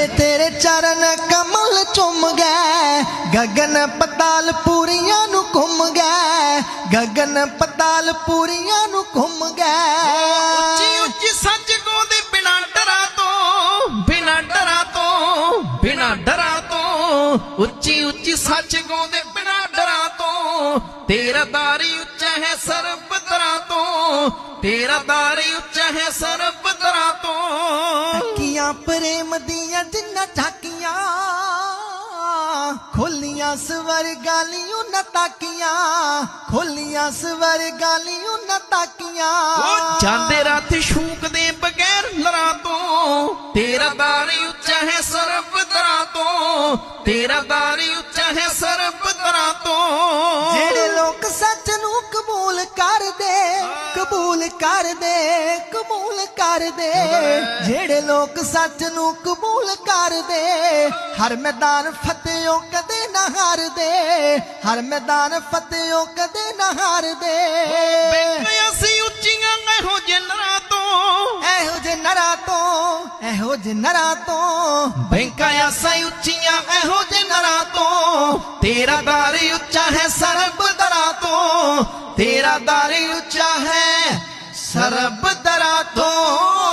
ਵੇ ਤੇਰੇ ਚਰਨ ਕਮਲ ਚੁੰਮ ਗਏ। ਗਗਨ ਪਤਾਲ ਪੂਰੀਆਂ ਨੂੰ ਘੁੰਮ ਗਏ। ਗਗਨ ਪਤਾਲ ਪੂਰੀਆਂ ਨੂੰ ਘੁੰਮ ਗਏ। ਉੱਚੀ ਸੱਚ ਗਾਉਂਦੇ ਬਿਨਾ ਡਰਾਂ ਤੋਂ, ਬਿਨਾ ਡਰਾ ਤੋਂ, ਬਿਨਾ ਡਰਾਂ ਤੋਂ। ਉੱਚੀ ਉੱਚੀ ਸੱਚ ਗਾਉਂਦੇ ਬਿਨਾ ਡਰਾ ਤੋਂ। ਤੇਰਾ ਦਾਰੀ ਉੱਚਾ ਹੈ ਸਰਬ ਤਰ੍ਹਾਂ ਤੋਂ ਤੇਰਾ ਦਾਰੀ ਉੱਚਾ ਹੈ ਸਰਬ ਤਰ੍ਹਾਂ ਤੋਂ ਤੱਕੀਆਂ ਪ੍ਰੇਮ ਦੀਆਂ ਜਿੰਨਾ ਝਾਕੀਆਂ ਖੋਲੀਆਂ ਸਵਰ ਗਾਲੀਆਂ ਨਾ ਤਾਕੀਆਂ, ਖੋਲੀਆਂ ਸਵਰ ਗਾਲੀਆਂ ਨਾ ਤਾਕੀਆਂ। ਉਹ ਜਾਂਦੇ ਰਾਤ ਸ਼ੂਕਦੇ ਬਗੈਰ ਲਰਾਂ ਤੋਂ, ਤੇਰਾ ਦਾਰੀ ਉੱਚਾ ਹੈ ਸਰਬ ਦਰਾ ਤੋਂ, ਤੇਰਾ ਦਾਰੀ ਉੱਚਾ ਹੈ ਸਰਬ ਦਰਾ ਤੋਂ। ਕਬੂਲ ਕਰਦੇ ਕਬੂਲ ਕਰਦੇ। ਜਿਹੜੇ ਲੋਕ ਸੱਚ ਨੂੰ ਕਬੂਲ ਕਰਦੇ ਹਰ ਮੈਦਾਨ ਫਤਿਹੋਂ ਕਦੇ ਨਾ ਹਾਰਦੇ। ਹਰ ਮੈਦਾਨ ਫਤਿਹੋਂ ਕਦੇ ਨਾ ਹਾਰਦੇ। ਬੈਠਿਆ ਸੀ ਉੱਚੀਆਂ ਇਹੋ ਜਨਰਾਂ ਤੋਂ। ਇਹੋ ਜੇ ਨਰਾ ਤੋਂ ਇਹੋ ਜੇ ਨਰਾ ਤੋਂ। ਬੈਂਕਾਂ ਆਸਾਂ ਉੱਚੀਆਂ ਇਹੋ ਜਿਹੇ ਨਰਾਂ ਤੋਂ। ਤੇਰਾ ਦਾਰੀ ਉੱਚਾ ਹੈ ਸਰਬ ਦਰਾਂ ਤੋਂ ਤੇਰਾ ਦਰ ਉੱਚਾ ਹੈ ਸਰਬ ਦਰਾ ਤੋਂ